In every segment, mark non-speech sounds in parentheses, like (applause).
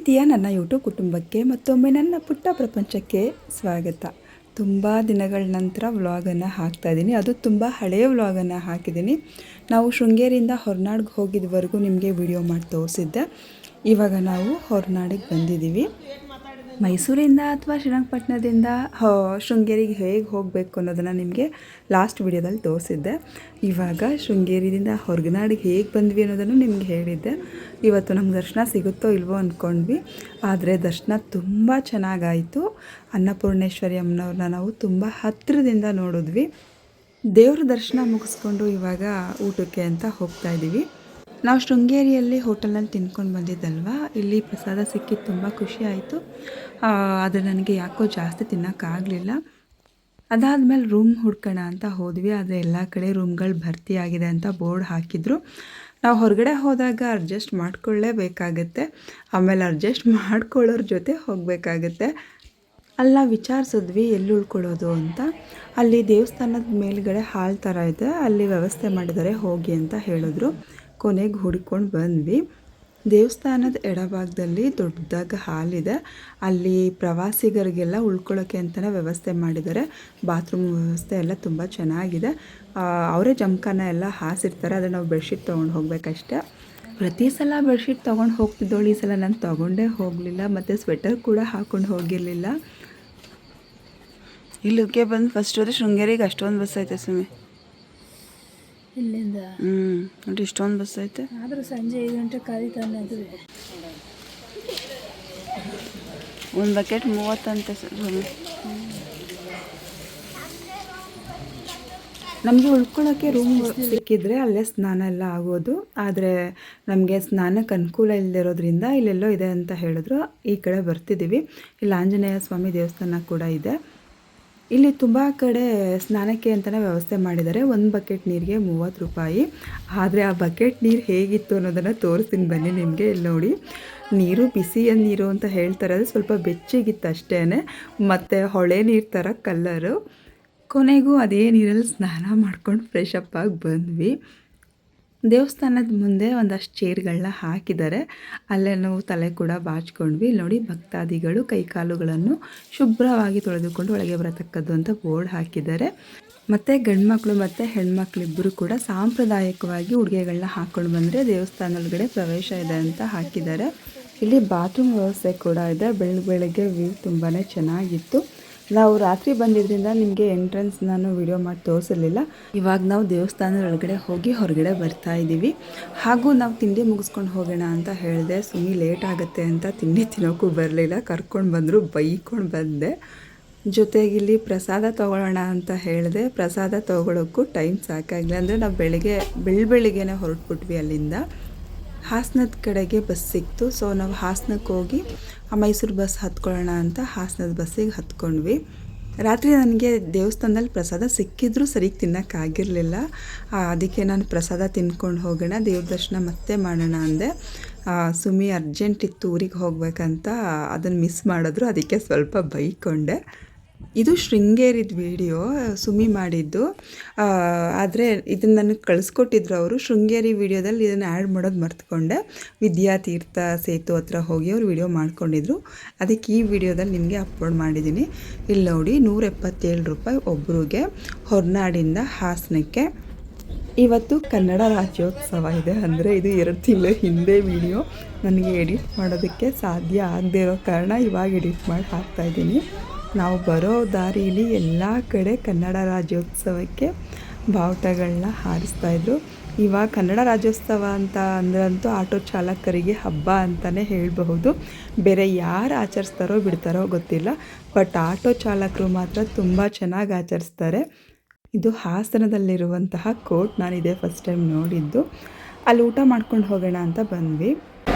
ಪ್ರೀತಿಯ ನನ್ನ ಯೂಟ್ಯೂಬ್ ಕುಟುಂಬಕ್ಕೆ ಮತ್ತೊಮ್ಮೆ ನನ್ನ ಪುಟ್ಟ ಪ್ರಪಂಚಕ್ಕೆ ಸ್ವಾಗತ. ತುಂಬ ದಿನಗಳ ನಂತರ ವ್ಲಾಗನ್ನು ಹಾಕ್ತಾ ಇದ್ದೀನಿ. ಅದು ತುಂಬ ಹಳೆಯ ವ್ಲಾಗನ್ನು ಹಾಕಿದ್ದೀನಿ. ನಾವು ಶೃಂಗೇರಿಯಿಂದ ಹೊರನಾಡಿಗೆ ಹೋಗಿದ್ದವರೆಗೂ ನಿಮಗೆ ವಿಡಿಯೋ ಮಾಡಿ ತೋರಿಸಿದ್ದೆ. ಇವಾಗ ನಾವು ಹೊರನಾಡಿಗೆ ಬಂದಿದ್ದೀವಿ. ಮೈಸೂರಿಂದ ಅಥವಾ ಶ್ರೀರಂಗಪಟ್ಟಣದಿಂದ ಶೃಂಗೇರಿಗೆ ಹೇಗೆ ಹೋಗಬೇಕು ಅನ್ನೋದನ್ನು ನಿಮಗೆ ಲಾಸ್ಟ್ ವಿಡಿಯೋದಲ್ಲಿ ತೋರಿಸಿದ್ದೆ. ಇವಾಗ ಶೃಂಗೇರಿಯಿಂದ ಹೊರಗನಾಡಿಗೆ ಹೇಗೆ ಬಂದ್ವಿ ಅನ್ನೋದನ್ನು ನಿಮಗೆ ಹೇಳಿದ್ದೆ. ಇವತ್ತು ನಮ್ಗೆ ದರ್ಶನ ಸಿಗುತ್ತೋ ಇಲ್ವೋ ಅಂದ್ಕೊಂಡ್ವಿ ಆದರೆ ದರ್ಶನ ತುಂಬ ಚೆನ್ನಾಗಾಯಿತು. ಅನ್ನಪೂರ್ಣೇಶ್ವರಿ ಅಮ್ಮನವ್ರನ್ನ ನಾವು ತುಂಬ ಹತ್ತಿರದಿಂದ ನೋಡಿದ್ವಿ. ದೇವ್ರ ದರ್ಶನ ಮುಗಿಸ್ಕೊಂಡು ಇವಾಗ ಊಟಕ್ಕೆ ಅಂತ ಹೋಗ್ತಾ ಇದ್ದೀವಿ ನಾವು ಶೃಂಗೇರಿಯಲ್ಲಿ ಹೋಟೆಲ್ನಲ್ಲಿ ತಿನ್ಕೊಂಡು ಬಂದಿದ್ದಲ್ವಾ? ಇಲ್ಲಿ ಪ್ರಸಾದ ಸಿಕ್ಕಿದ್ದು ತುಂಬ ಖುಷಿ ಆಯಿತು. ಆದರೆ ನನಗೆ ಯಾಕೋ ಜಾಸ್ತಿ ತಿನ್ನೋಕ್ಕಾಗಲಿಲ್ಲ ಅದಾದಮೇಲೆ ರೂಮ್ ಹುಡ್ಕೋಣ ಅಂತ ಹೋದ್ವಿ. ಆದರೆ ಎಲ್ಲ ಕಡೆ ರೂಮ್ಗಳು ಭರ್ತಿಯಾಗಿದೆ ಅಂತ ಬೋರ್ಡ್ ಹಾಕಿದ್ರು. ನಾವು ಹೊರಗಡೆ ಹೋದಾಗ ಅಡ್ಜಸ್ಟ್ ಮಾಡ್ಕೊಳ್ಳೇಬೇಕಾಗತ್ತೆ. ಆಮೇಲೆ ಅಡ್ಜಸ್ಟ್ ಮಾಡ್ಕೊಳ್ಳೋರ ಜೊತೆ ಹೋಗಬೇಕಾಗತ್ತೆ. ಅಲ್ಲ, ವಿಚಾರಿಸಿದ್ವಿ ಎಲ್ಲಿ ಉಳ್ಕೊಳ್ಳೋದು ಅಂತ. ಅಲ್ಲಿ ದೇವಸ್ಥಾನದ ಮೇಲ್ಗಡೆ ಹಾಲ್ ಥರ ಇದೆ. ಅಲ್ಲಿ ವ್ಯವಸ್ಥೆ ಮಾಡಿದರೆ ಹೋಗಿ ಅಂತ ಹೇಳಿದ್ರು. ಕೊನೆಗೆ ಹುಡ್ಕೊಂಡು ಬಂದ್ವಿ. ದೇವಸ್ಥಾನದ ಎಡಭಾಗದಲ್ಲಿ ದೊಡ್ಡದಾಗಿ ಹಾಲಿದೆ ಅಲ್ಲಿ ಪ್ರವಾಸಿಗರಿಗೆಲ್ಲ ಉಳ್ಕೊಳ್ಳೋಕ್ಕೆ ಅಂತಲೇ ವ್ಯವಸ್ಥೆ ಮಾಡಿದ್ದಾರೆ. ಬಾತ್ರೂಮ್ ವ್ಯವಸ್ಥೆ ಎಲ್ಲ ತುಂಬ ಚೆನ್ನಾಗಿದೆ. ಅವರೇ ಜಮಖಾನ ಎಲ್ಲ ಹಾಸಿರ್ತಾರೆ. ಅದನ್ನು ನಾವು ಬೆಡ್ಶೀಟ್ ತೊಗೊಂಡು ಹೋಗ್ಬೇಕಷ್ಟೆ. ಪ್ರತಿ ಸಲ ಬೆಡ್ಶೀಟ್ ತೊಗೊಂಡು ಹೋಗ್ತಿದ್ದೋಳು. ಈ ಸಲ ನಾನು ತೊಗೊಂಡೇ ಹೋಗಲಿಲ್ಲ. ಮತ್ತು ಸ್ವೆಟರ್ ಕೂಡ ಹಾಕ್ಕೊಂಡು ಹೋಗಿರಲಿಲ್ಲ. ಇಲ್ಲಿಗೆ ಬಂದು ಫಸ್ಟ್ ಹೋದ್ರೆ ಶೃಂಗೇರಿಗೆ ಅಷ್ಟೊಂದು ಬಸ್ ಐತೆ ಸುಮ್ಮನೆ ಇಲ್ಲಿಂದ. ಹ್ಞೂ ನೋಡಿ ಇಷ್ಟೊಂದು ಬಸ್ ಐತೆ. ಆದರೂ ಸಂಜೆ ಐದು ಗಂಟೆ ಕರೀತಾನೆ ಅದು. ಒಂದು ಬಕೆಟ್ ಮೂವತ್ತಂತೆ ಸ್ವಾಮಿ ನಮಗೆ ಉಳ್ಕೊಳ್ಳೋಕ್ಕೆ ರೂಮ್ ಸಿಕ್ಕಿದ್ರೆ ಅಲ್ಲೇ ಸ್ನಾನ ಎಲ್ಲ ಆಗೋದು. ಆದರೆ ನಮಗೆ ಸ್ನಾನಕ್ಕೆ ಅನುಕೂಲ ಇಲ್ಲದಿರೋದ್ರಿಂದ ಇಲ್ಲೆಲ್ಲೋ ಇದೆ ಅಂತ ಹೇಳಿದ್ರು. ಈ ಕಡೆ ಬರ್ತಿದ್ದೀವಿ. ಇಲ್ಲಿ ಆಂಜನೇಯ ಸ್ವಾಮಿ ದೇವಸ್ಥಾನ ಕೂಡ ಇದೆ. ಇಲ್ಲಿ ತುಂಬ ಕಡೆ ಸ್ನಾನಕ್ಕೆ ಅಂತಲೇ ವ್ಯವಸ್ಥೆ ಮಾಡಿದ್ದಾರೆ. ಒಂದು ಬಕೆಟ್ ನೀರಿಗೆ ಮೂವತ್ತು ರೂಪಾಯಿ. ಆದರೆ ಆ ಬಕೆಟ್ ನೀರು ಹೇಗಿತ್ತು ಅನ್ನೋದನ್ನು ತೋರಿಸ್ತೀನಿ ಬನ್ನಿ ನಿಮಗೆ. ಇಲ್ಲಿ ನೋಡಿ, ನೀರು ಬಿಸಿಯ ನೀರು ಅಂತ ಹೇಳ್ತಾರೆ ಅದು ಸ್ವಲ್ಪ ಬೆಚ್ಚಗಿತ್ತು ಅಷ್ಟೇ ಮತ್ತು ಹೊಳೆ ನೀರು ಥರ ಕಲ್ಲರು ಕೊನೆಗೂ ಅದೇ ನೀರಲ್ಲಿ ಸ್ನಾನ ಮಾಡ್ಕೊಂಡು ಫ್ರೆಶ್ ಅಪ್ ಆಗಿ ಬಂದ್ವಿ. ದೇವಸ್ಥಾನದ ಮುಂದೆ ಒಂದಷ್ಟು ಚೇರ್ಗಳನ್ನ ಹಾಕಿದ್ದಾರೆ. ಅಲ್ಲೇ ನಾವು ತಲೆ ಕೂಡ ಬಾಚ್ಕೊಂಡ್ವಿ. ನೋಡಿ, ಭಕ್ತಾದಿಗಳು ಕೈಕಾಲುಗಳನ್ನು ಶುಭ್ರವಾಗಿ ತೊಳೆದುಕೊಂಡು ಒಳಗೆ ಬರತಕ್ಕದ್ದು ಅಂತ ಬೋರ್ಡ್ ಹಾಕಿದ್ದಾರೆ. ಮತ್ತು ಗಂಡ್ಮಕ್ಳು ಮತ್ತು ಹೆಣ್ಮಕ್ಳು ಇಬ್ಬರು ಕೂಡ ಸಾಂಪ್ರದಾಯಿಕವಾಗಿ ಉಡುಗೆಗಳನ್ನ ಹಾಕ್ಕೊಂಡು ಬಂದರೆ ದೇವಸ್ಥಾನದೊಳಗಡೆ ಪ್ರವೇಶ ಇದೆ ಅಂತ ಹಾಕಿದ್ದಾರೆ. ಇಲ್ಲಿ ಬಾತ್ರೂಮ್ ವ್ಯವಸ್ಥೆ ಕೂಡ ಇದೆ. ಬೆಳಗ್ಗೆ ಬೆಳಗ್ಗೆ ವ್ಯೂ ತುಂಬಾ ಚೆನ್ನಾಗಿತ್ತು. ನಾವು ರಾತ್ರಿ ಬಂದಿದ್ದರಿಂದ ನಿಮಗೆ ಎಂಟ್ರೆನ್ಸ್ ನಾನು ವಿಡಿಯೋ ಮಾಡಿ ತೋರಿಸಲಿಲ್ಲ. ಇವಾಗ ನಾವು ದೇವಸ್ಥಾನದ ಒಳಗಡೆ ಹೋಗಿ ಹೊರಗಡೆ ಬರ್ತಾ ಇದ್ದೀವಿ. ಹಾಗೂ ನಾವು ತಿಂಡಿ ಮುಗಿಸ್ಕೊಂಡು ಹೋಗೋಣ ಅಂತ ಹೇಳಿದೆ. ಸುಮ್ಮನೆ ಲೇಟ್ ಆಗುತ್ತೆ ಅಂತ ತಿಂಡಿ ತಿನ್ನೋಕ್ಕೂ ಬರಲಿಲ್ಲ. ಕರ್ಕೊಂಡು ಬಂದರು, ಬೈಕೊಂಡು ಬಂದೆ. ಜೊತೆಗೆ ಇಲ್ಲಿ ಪ್ರಸಾದ ತೊಗೊಳ್ಳೋಣ ಅಂತ ಹೇಳಿದೆ. ಪ್ರಸಾದ ತೊಗೊಳೋಕ್ಕೂ ಟೈಮ್ ಸಾಕಾಗಿಲ್ಲ ಅಂದರೆ ನಾವು ಬೆಳಿಗ್ಗೆ, ಬೆಳ ಬೆಳಿಗ್ಗೆನೇ ಹೊರಟ್ಬಿಟ್ವಿ ಅಲ್ಲಿಂದ. ಹಾಸನದ ಕಡೆಗೆ ಬಸ್ ಸಿಕ್ತು. ಸೊ ನಾವು ಹಾಸನಕ್ಕೆ ಹೋಗಿ ಆ ಮೈಸೂರು ಬಸ್ ಹತ್ಕೊಳ್ಳೋಣ ಅಂತ ಹಾಸನದ ಬಸ್ಸಿಗೆ ಹತ್ಕೊಂಡ್ವಿ. ರಾತ್ರಿ ನನಗೆ ದೇವಸ್ಥಾನದಲ್ಲಿ ಪ್ರಸಾದ ಸಿಕ್ಕಿದ್ರೂ ಸರಿಗೆ ತಿನ್ನೋಕ್ಕಾಗಿರಲಿಲ್ಲ. ಅದಕ್ಕೆ ನಾನು ಪ್ರಸಾದ ತಿನ್ಕೊಂಡು ಹೋಗೋಣ, ದೇವ್ರ ದರ್ಶನ ಮತ್ತೆ ಮಾಡೋಣ ಅಂದೆ. ಸುಮಿ ಅರ್ಜೆಂಟ್ ಇತ್ತು ಊರಿಗೆ ಹೋಗ್ಬೇಕಂತ ಅದನ್ನು ಮಿಸ್ ಮಾಡಿದ್ರು, ಅದಕ್ಕೆ ಸ್ವಲ್ಪ ಬೈಕೊಂಡೆ. ಇದು ಶೃಂಗೇರಿದ ವಿಡಿಯೋ, ಸುಮಿ ಮಾಡಿದ್ದು. ಆದರೆ ಇದನ್ನು ನನಗೆ ಕಳಿಸ್ಕೊಟ್ಟಿದ್ರು ಅವರು. ಶೃಂಗೇರಿ ವಿಡಿಯೋದಲ್ಲಿ ಇದನ್ನು ಆ್ಯಡ್ ಮಾಡೋದು ಮರ್ತ್ಕೊಂಡೆ. ವಿದ್ಯಾತೀರ್ಥ ಸೇತು ಹತ್ರ ಹೋಗಿ ಅವ್ರು ವಿಡಿಯೋ ಮಾಡ್ಕೊಂಡಿದ್ರು. ಅದಕ್ಕೆ ಈ ವಿಡಿಯೋದಲ್ಲಿ ನಿಮಗೆ ಅಪ್ಲೋಡ್ ಮಾಡಿದ್ದೀನಿ ಇಲ್ಲಿ ನೋಡಿ ನೂರ ರೂಪಾಯಿ ಒಬ್ರಿಗೆ ಹೊರನಾಡಿಂದ ಹಾಸನಕ್ಕೆ. ಇವತ್ತು ಕನ್ನಡ ರಾಜ್ಯೋತ್ಸವ ಇದೆ. ಅಂದರೆ ಇದು ಎರಡು ತಿಂಗಳ ಹಿಂದೆ ವಿಡಿಯೋ. ನನಗೆ ಎಡಿಟ್ ಮಾಡೋದಕ್ಕೆ ಸಾಧ್ಯ ಆಗದೇ ಇರೋ ಕಾರಣ ಇವಾಗ ಎಡಿಟ್ ಮಾಡಿ ಹಾಕ್ತಾ ಇದ್ದೀನಿ. ನಾವು ಬರೋ ದಾರಿಯಲ್ಲಿ ಎಲ್ಲ ಕಡೆ ಕನ್ನಡ ರಾಜ್ಯೋತ್ಸವಕ್ಕೆ ಬಾವುಟಗಳನ್ನ ಹಾರಿಸ್ತಾಯಿದ್ರು ಇವಾಗ ಕನ್ನಡ ರಾಜ್ಯೋತ್ಸವ ಅಂತ ಅಂದ್ರಂತೂ ಆಟೋ ಚಾಲಕರಿಗೆ ಹಬ್ಬ ಅಂತಲೇ ಹೇಳಬಹುದು. ಬೇರೆ ಯಾರು ಆಚರಿಸ್ತಾರೋ ಬಿಡ್ತಾರೋ ಗೊತ್ತಿಲ್ಲ. ಬಟ್ ಆಟೋ ಚಾಲಕರು ಮಾತ್ರ ತುಂಬ ಚೆನ್ನಾಗಿ ಆಚರಿಸ್ತಾರೆ. ಇದು ಹಾಸನದಲ್ಲಿರುವಂತಹ ಕೋರ್ಟ್ ನಾನು ಇದೇ ಫಸ್ಟ್ ಟೈಮ್ ನೋಡಿದ್ದು. ಅಲ್ಲಿ ಊಟ ಮಾಡ್ಕೊಂಡು ಹೋಗೋಣ ಅಂತ ಬಂದ್ವಿ.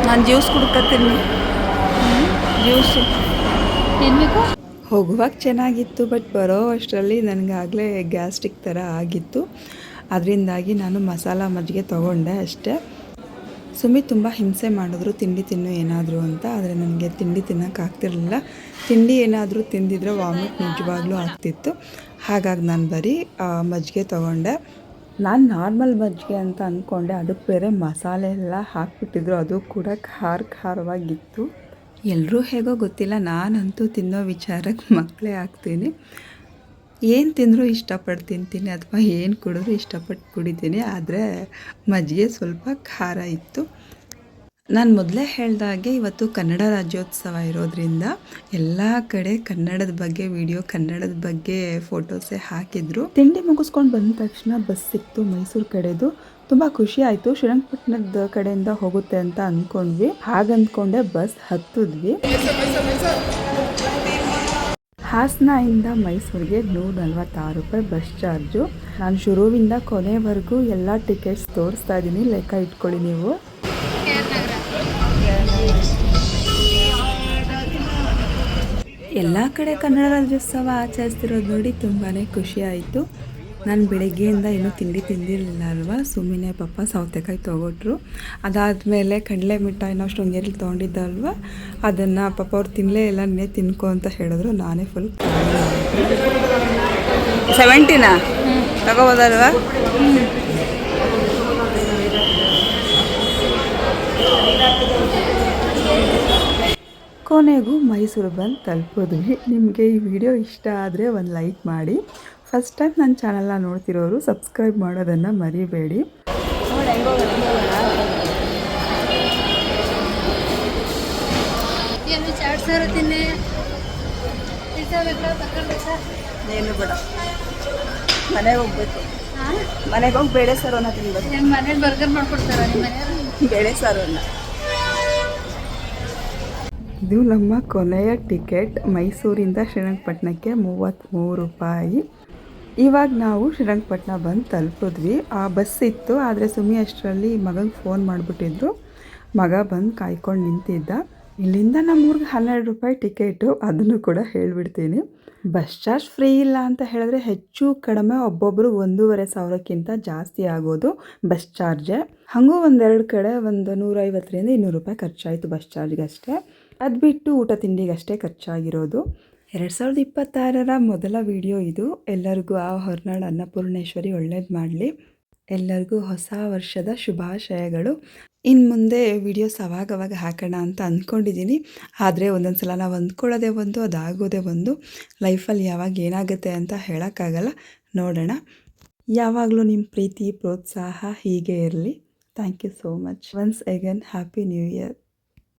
ನಾನು ಜ್ಯೂಸ್ ಕುಡ್ಕೋತೀನಿ. ಜ್ಯೂಸು. ಏನ್ಬೇಕು ಹೋಗುವಾಗ ಚೆನ್ನಾಗಿತ್ತು, ಬಟ್ ಬರೋ ಅಷ್ಟರಲ್ಲಿ ನನಗಾಗಲೇ ಗ್ಯಾಸ್ಟ್ರಿಕ್ ಥರ ಆಗಿತ್ತು. ಅದರಿಂದಾಗಿ ನಾನು ಮಸಾಲ ಮಜ್ಜಿಗೆ ತೊಗೊಂಡೆ ಅಷ್ಟೇ. ಸುಮ್ಮಿ ತುಂಬ ಹಿಂಸೆ ಮಾಡಿದ್ರು, ತಿಂಡಿ ತಿನ್ನು ಏನಾದರೂ ಅಂತ, ಆದರೆ ನನಗೆ ತಿಂಡಿ ತಿನ್ನೋಕ್ಕಾಗ್ತಿರಲಿಲ್ಲ ತಿಂಡಿ ಏನಾದರೂ ತಿಂದಿದ್ರೆ ವಾಮಿಟ್ ನಿಜವಾಗ್ಲೂ ಆಗ್ತಿತ್ತು. ಹಾಗಾಗಿ ನಾನು ಬರೀ ಮಜ್ಜಿಗೆ ತೊಗೊಂಡೆ. ನಾನು ನಾರ್ಮಲ್ ಮಜ್ಜಿಗೆ ಅಂತ ಅಂದ್ಕೊಂಡೆ ಅದಕ್ಕೆ ಬೇರೆ ಮಸಾಲೆ ಎಲ್ಲ ಹಾಕಿಬಿಟ್ಟಿದ್ರು, ಅದು ಕೂಡ ಖಾರ ಖಾರವಾಗಿತ್ತು. ಎಲ್ಲರೂ ಹೇಗೋ ಗೊತ್ತಿಲ್ಲ, ನಾನಂತೂ ತಿನ್ನೋ ವಿಚಾರಕ್ಕೆ (laughs) ಮಕ್ಕಳೇ ಆಗ್ತೀನಿ. ಏನು ತಿಂದರೂ ಇಷ್ಟಪಟ್ಟು ತಿಂತೀನಿ ಅಥವಾ ಏನು ಕುಡಿದ್ರೂ ಇಷ್ಟಪಟ್ಟು ಕುಡಿತೀನಿ ಆದರೆ ಮಜ್ಜಿಗೆ ಸ್ವಲ್ಪ ಖಾರ ಇತ್ತು. ನಾನು ಮೊದಲೇ ಹೇಳ್ದಾಗೆ ಇವತ್ತು ಕನ್ನಡ ರಾಜ್ಯೋತ್ಸವ ಇರೋದ್ರಿಂದ ಎಲ್ಲ ಕಡೆ ಕನ್ನಡದ ಬಗ್ಗೆ ವಿಡಿಯೋ ಕನ್ನಡದ ಬಗ್ಗೆ ಫೋಟೋಸೇ ಹಾಕಿದ್ರು. ತಿಂಡಿ ಮುಗಿಸ್ಕೊಂಡು ಬಂದ ತಕ್ಷಣ ಬಸ್ ಸಿಕ್ತು ಮೈಸೂರು ಕಡೆದು. ತುಂಬ ಖುಷಿ ಆಯ್ತು. ಶ್ರೀರಂಗಪಟ್ಟಣದ ಕಡೆಯಿಂದ ಹೋಗುತ್ತೆ ಅಂತ ಅಂದ್ಕೊಂಡ್ವಿ ಹಾಗಂದ್ಕೊಂಡೆ ಬಸ್ ಹತ್ತಿದ್ವಿ. ಹಾಸನದಿಂದ ಮೈಸೂರಿಗೆ ನೂರ ನಲ್ವತ್ತಾರು ರೂಪಾಯಿ ಬಸ್ ಚಾರ್ಜು ನಾನು ಶುರುವಿಂದ ಕೊನೆವರೆಗೂ ಎಲ್ಲ ಟಿಕೆಟ್ಸ್ ತೋರಿಸ್ತಾ ಇದ್ದೀನಿ. ಲೆಕ್ಕ ಇಟ್ಕೊಳ್ಳಿ ನೀವು. ಎಲ್ಲ ಕಡೆ ಕನ್ನಡ ರಾಜ್ಯೋತ್ಸವ ಆಚರಿಸ್ತಿರೋದು ನೋಡಿ ತುಂಬಾ ಖುಷಿ ಆಯಿತು ನಾನು ಬೆಳಗ್ಗೆಯಿಂದ ಇನ್ನೂ ತಿಂಡಿ ತಿಂದಿರಲಿಲ್ಲ ಅಲ್ವಾ ಸುಮ್ಮನೆ ಪಪ್ಪ ಸೌತೆಕಾಯಿ ತೊಗೊಟ್ರು ಅದಾದಮೇಲೆ ಕಡಲೆ ಮಿಠಾಯಿ ನಾವು ಶೃಂಗೇರಿಲಿ ತೊಗೊಂಡಿದ್ದಲ್ವ, ಅದನ್ನು ಪಪ್ಪ ಅವ್ರು ತಿನ್ನಲೇ ಇಲ್ಲ, ನೀನೇ ತಿನ್ಕೊ ಅಂತ ಹೇಳಿದ್ರು, ನಾನೇ ಫುಲ್ ಸೆವೆಂಟಿನಾ ತಗೋಬೋದಲ್ವಾ? ಕೊನೆಗೂ ಮೈಸೂರು ಬಂದು ತಲುಪಿದ್ವಿ. ನಿಮಗೆ ಈ ವಿಡಿಯೋ ಇಷ್ಟ ಆದರೆ ಒಂದು ಲೈಕ್ ಮಾಡಿ. ಫಸ್ಟ್ ಟೈಮ್ ನನ್ನ ಚಾನಲ್ನ ನೋಡ್ತಿರೋರು ಸಬ್ಸ್ಕ್ರೈಬ್ ಮಾಡೋದನ್ನು ಮರಿಬೇಡಿ. ಏನು ಬೇಡ. ಮನೆಗೆ ಹೋಗ್ಬೇಕು. ಮನೆಗೆ ಹೋಗಿ ಬೇಳೆ ಸಾರನ್ನ ತಿನ್ಬೇಕು. ನಿಮ್ಮ ಮನೇಲಿ ಬರ್ಗರ್ ಮಾಡ್ಕೊಡ್ತಾರೆ ನಿಮ್ಮ ಮನೆಯವರು? ಬೇಳೆ ಸಾರನ್ನ ಇದು ನಮ್ಮ ಕೊನೆಯ ಟಿಕೆಟ್ ಮೈಸೂರಿಂದ ಶ್ರೀರಂಗಪಟ್ಟಣಕ್ಕೆ ಮೂವತ್ತ್ಮೂರು ರೂಪಾಯಿ. ಇವಾಗ ನಾವು ಶ್ರೀರಂಗಪಟ್ಟಣ ಬಂದು ತಲುಪಿದ್ವಿ. ಆ ಬಸ್ ಇತ್ತು, ಆದರೆ ಸುಮಿ ಅಷ್ಟರಲ್ಲಿ ಮಗಂಗೆ ಫೋನ್ ಮಾಡಿಬಿಟ್ಟಿದ್ರು. ಮಗ ಬಂದು ಕಾಯ್ಕೊಂಡು ನಿಂತಿದ್ದ. ಇಲ್ಲಿಂದ ನಮ್ಮೂರಿಗೆ ಹನ್ನೆರಡು ರೂಪಾಯಿ ಟಿಕೆಟು, ಅದನ್ನು ಕೂಡ ಹೇಳಿಬಿಡ್ತೀನಿ. ಬಸ್ ಚಾರ್ಜ್ ಫ್ರೀ ಇಲ್ಲ ಅಂತ ಹೇಳಿದ್ರೆ ಹೆಚ್ಚು ಕಡಿಮೆ ಒಬ್ಬೊಬ್ಬರು ಒಂದೂವರೆ ಸಾವಿರಕ್ಕಿಂತ ಜಾಸ್ತಿ ಆಗೋದು ಬಸ್ ಚಾರ್ಜೇ. ಹಾಗೂ ಒಂದೆರಡು ಕಡೆ ಒಂದು ನೂರೈವತ್ತರಿಂದ ಇನ್ನೂರು ರೂಪಾಯಿ ಖರ್ಚಾಯಿತು ಬಸ್ ಚಾರ್ಜ್ಗಷ್ಟೇ. ಅದು ಬಿಟ್ಟು ಊಟ ತಿಂಡಿಗಷ್ಟೇ ಖರ್ಚಾಗಿರೋದು. ಎರಡು ಸಾವಿರದ ಇಪ್ಪತ್ತಾರರ ಮೊದಲ ವಿಡಿಯೋ ಇದು. ಎಲ್ಲರಿಗೂ ಆ ಹೊರನಾಡು ಅನ್ನಪೂರ್ಣೇಶ್ವರಿ ಒಳ್ಳೇದು ಮಾಡಲಿ. ಎಲ್ಲರಿಗೂ ಹೊಸ ವರ್ಷದ ಶುಭಾಶಯಗಳು. ಇನ್ನು ಮುಂದೆ ವಿಡಿಯೋಸ್ ಅವಾಗವಾಗ ಹಾಕೋಣ ಅಂತ ಅಂದ್ಕೊಂಡಿದ್ದೀನಿ ಆದರೆ ಒಂದೊಂದು ಸಲ ನಾವು ಅಂದ್ಕೊಳ್ಳೋದೇ ಒಂದು, ಅದಾಗೋದೇ ಒಂದು. ಲೈಫಲ್ಲಿ ಯಾವಾಗ ಏನಾಗುತ್ತೆ ಅಂತ ಹೇಳೋಕ್ಕಾಗಲ್ಲ. ನೋಡೋಣ. ಯಾವಾಗಲೂ ನಿಮ್ಮ ಪ್ರೀತಿ, ಪ್ರೋತ್ಸಾಹ ಹೀಗೆ ಇರಲಿ. Thank you so much once again happy new year